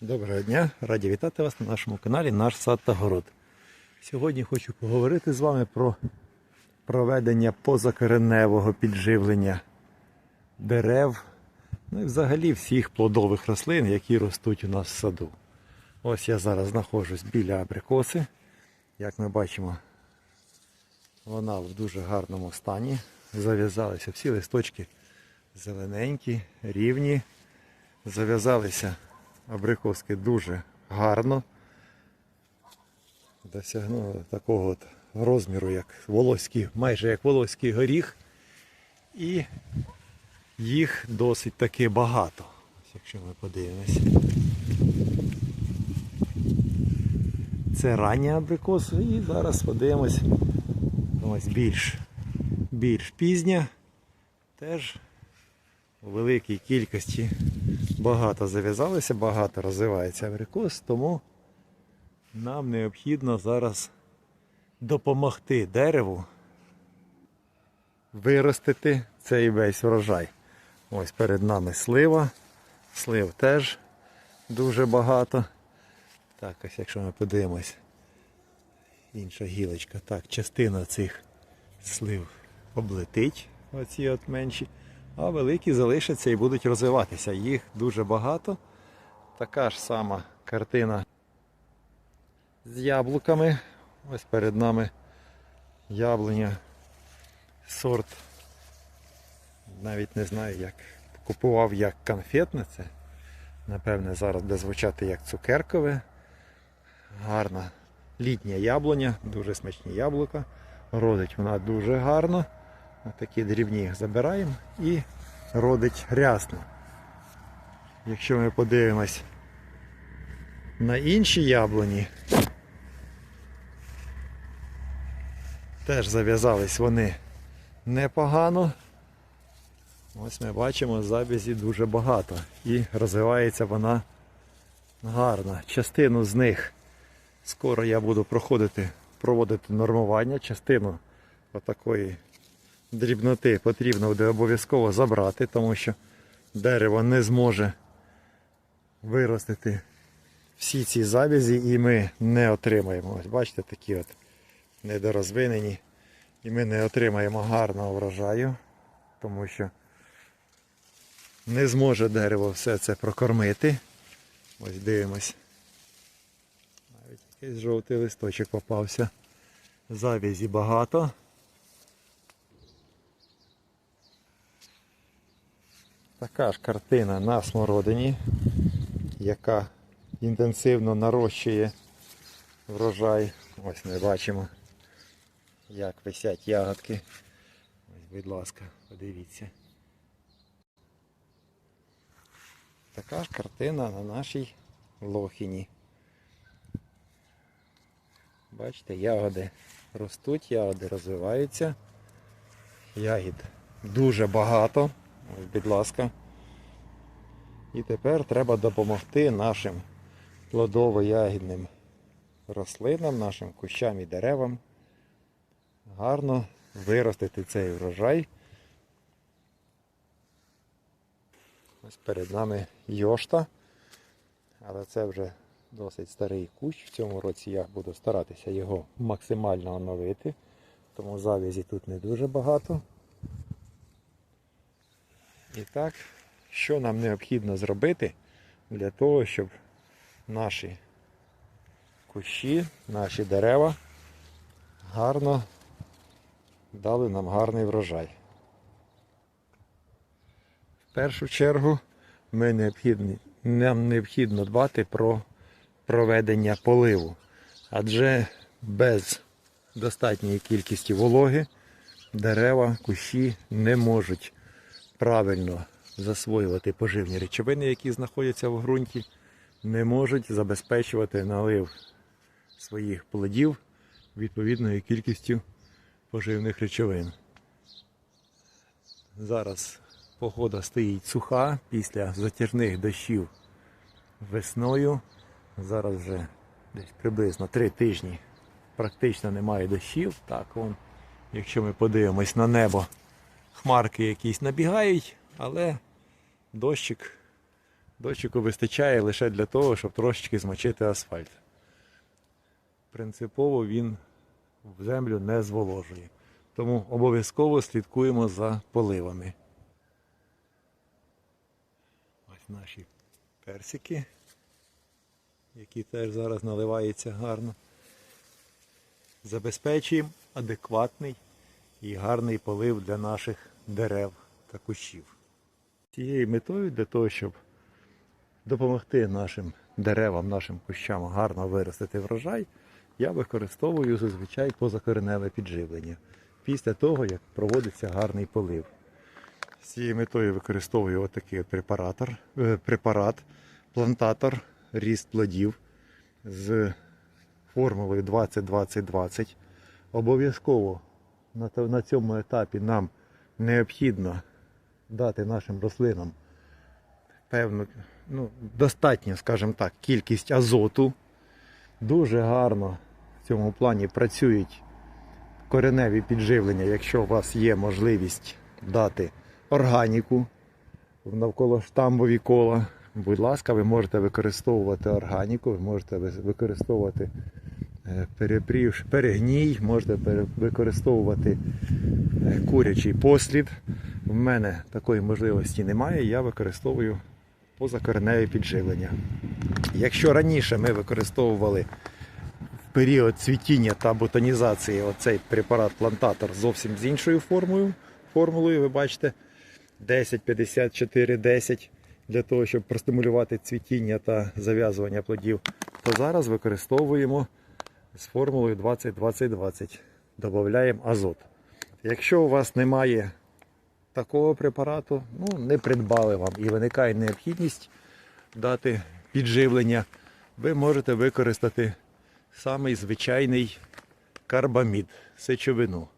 Доброго дня, раді вітати вас на нашому каналі Наш сад та город. Сьогодні хочу поговорити з вами про проведення позакореневого підживлення дерев, ну і взагалі всіх плодових рослин, які ростуть у нас в саду. Ось я зараз знаходжусь біля абрикоси. Як ми бачимо, вона в дуже гарному стані. Зав'язалися всі листочки зелененькі, рівні. Зав'язалися абрикоски дуже гарно. Досягнули такого от розміру, як волоський, майже як волоський горіх. І їх досить таки багато. Якщо ми подивимося. Це ранні абрикоси і зараз подивимось ось більш, більш пізня. Теж у великій кількості багато зав'язалося, багато розвивається абрикос, тому нам необхідно зараз допомогти дереву виростити цей весь врожай. Ось перед нами слива. Слив теж дуже багато. Так, ось якщо ми подивимось, інша гілочка. Так, частина цих слив облетить, оці от менші, а великі залишаться і будуть розвиватися. Їх дуже багато. Така ж сама картина з яблуками. Ось перед нами яблуня сорт. Навіть не знаю, як купував як конфетне це. Напевне, зараз буде звучати як цукеркове. Гарна літня яблуня, дуже смачні яблука. Родить вона дуже гарно. Такі дрібні забираємо і родить рясно. Якщо ми подивимось на інші яблуні, теж зав'язались вони непогано. Ось ми бачимо, забізі дуже багато і розвивається вона гарно. Частину з них скоро я буду проходити, проводити нормування, частину отакої дрібноти потрібно буде обов'язково забрати, тому що дерево не зможе виростити всі ці завязі і ми не отримаємо. Ось бачите, такі от недорозвинені. І ми не отримаємо гарного врожаю, тому що не зможе дерево все це прокормити. Ось дивимось. Навіть якийсь жовтий листочок попався. Завязі багато. Така ж картина на смородині, яка інтенсивно нарощує врожай. Ось ми бачимо, як висять ягодки. Ось, будь ласка, подивіться. Така ж картина на нашій лохіні. Бачите, ягоди ростуть, ягоди розвиваються. Ягід дуже багато. Ось, будь ласка. І тепер треба допомогти нашим плодово-ягідним рослинам, нашим кущам і деревам гарно виростити цей врожай. Ось перед нами йошта, але це вже досить старий кущ. В цьому році я буду старатися його максимально оновити, тому завязі тут не дуже багато. І так, що нам необхідно зробити для того, щоб наші кущі, наші дерева гарно дали нам гарний врожай. В першу чергу ми необхідні, нам необхідно дбати про проведення поливу, адже без достатньої кількості вологи дерева, кущі не можуть правильно засвоювати поживні речовини, які знаходяться в ґрунті, не можуть забезпечувати налив своїх плодів відповідною кількістю поживних речовин. Зараз погода стоїть суха після затяжних дощів весною. Зараз вже десь приблизно 3 тижні практично немає дощів. Так, вон, якщо ми подивимось на небо, хмарки якісь набігають, але дощик Дощику вистачає лише для того, щоб трошечки змочити асфальт. Принципово він в землю не зволожує. Тому обов'язково слідкуємо за поливами. Ось наші персики, які теж зараз наливаються гарно. Забезпечуємо адекватний і гарний полив для наших дерев та кущів. Цією метою для того, щоб допомогти нашим деревам, нашим кущам гарно виростити врожай, я використовую зазвичай позакореневе підживлення після того, як проводиться гарний полив. З цією метою використовую отакий от препаратор, е, препарат, плантатор, ріст плодів з формулою 20-20-20. Обов'язково на, цьому етапі нам необхідно дати нашим рослинам певну, ну, достатню, скажімо так, кількість азоту. Дуже гарно в цьому плані працюють кореневі підживлення, якщо у вас є можливість дати органіку в навколоштамбові кола. Будь ласка, ви можете використовувати органіку, ви можете використовувати е, перепрівш- перегній, можете використовувати е, курячий послід. В мене такої можливості немає, я використовую позакореневі підживлення. Якщо раніше ми використовували в період цвітіння та ботанізації оцей препарат плантатор зовсім з іншою формою, формулою, ви бачите, 10, 54, 10 для того, щоб простимулювати цвітіння та зав'язування плодів, то зараз використовуємо з формулою 20-20-20. Додаємо азот. Якщо у вас немає такого препарату, ну не придбали вам і виникає необхідність дати підживлення, ви можете використати самий звичайний карбамід, сечовину.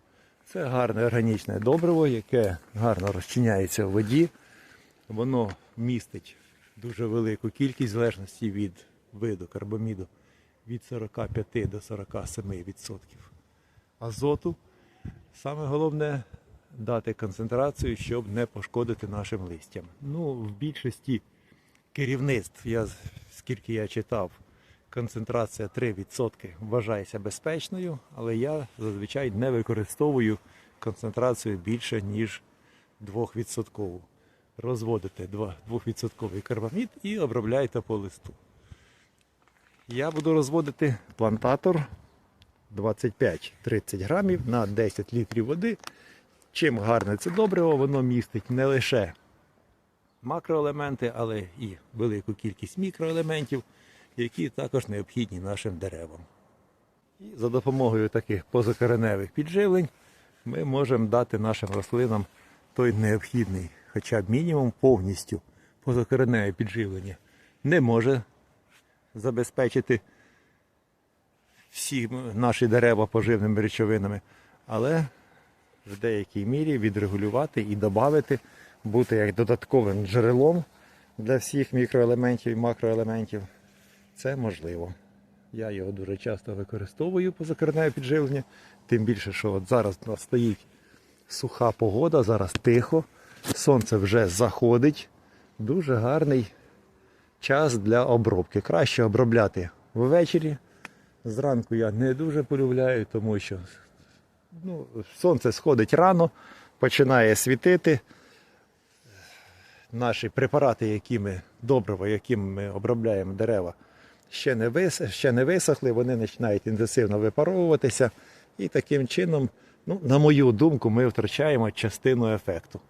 Це гарне органічне добриво, яке гарно розчиняється в воді. Воно містить дуже велику кількість, в залежності від виду карбаміду, від 45 до 47% азоту. Саме головне дати концентрацію, щоб не пошкодити нашим листям. Ну, в більшості керівництв, я, скільки я читав, концентрація 3% вважається безпечною, але я зазвичай не використовую концентрацію більше, ніж 2%. Розводите 2 2% карбамід і обробляєте по листу. Я буду розводити плантатор 25-30 грамів на 10 літрів води. Чим гарне це добриво, воно містить не лише макроелементи, але і велику кількість мікроелементів, які також необхідні нашим деревам. І за допомогою таких позакореневих підживлень ми можемо дати нашим рослинам той необхідний, хоча б мінімум повністю позакореневе підживлення не може забезпечити всі наші дерева поживними речовинами, але в деякій мірі відрегулювати і додати, бути як додатковим джерелом для всіх мікроелементів і макроелементів. Це можливо. Я його дуже часто використовую позакореневе підживлення, тим більше, що от зараз у нас стоїть суха погода, зараз тихо, сонце вже заходить. Дуже гарний час для обробки. Краще обробляти ввечері. Зранку я не дуже полюбляю, тому що ну, сонце сходить рано, починає світити. Наші препарати, які ми добриво, яким ми обробляємо дерева, ще не, вис, ще не висохли, вони починають інтенсивно випаровуватися. І таким чином, ну, на мою думку, ми втрачаємо частину ефекту.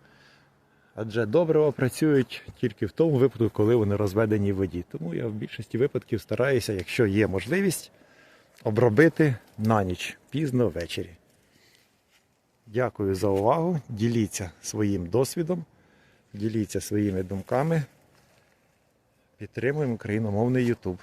Адже добрива працюють тільки в тому випадку, коли вони розведені в воді. Тому я в більшості випадків стараюся, якщо є можливість, обробити на ніч пізно ввечері. Дякую за увагу. Діліться своїм досвідом, діліться своїми думками. Підтримуємо україномовний YouTube.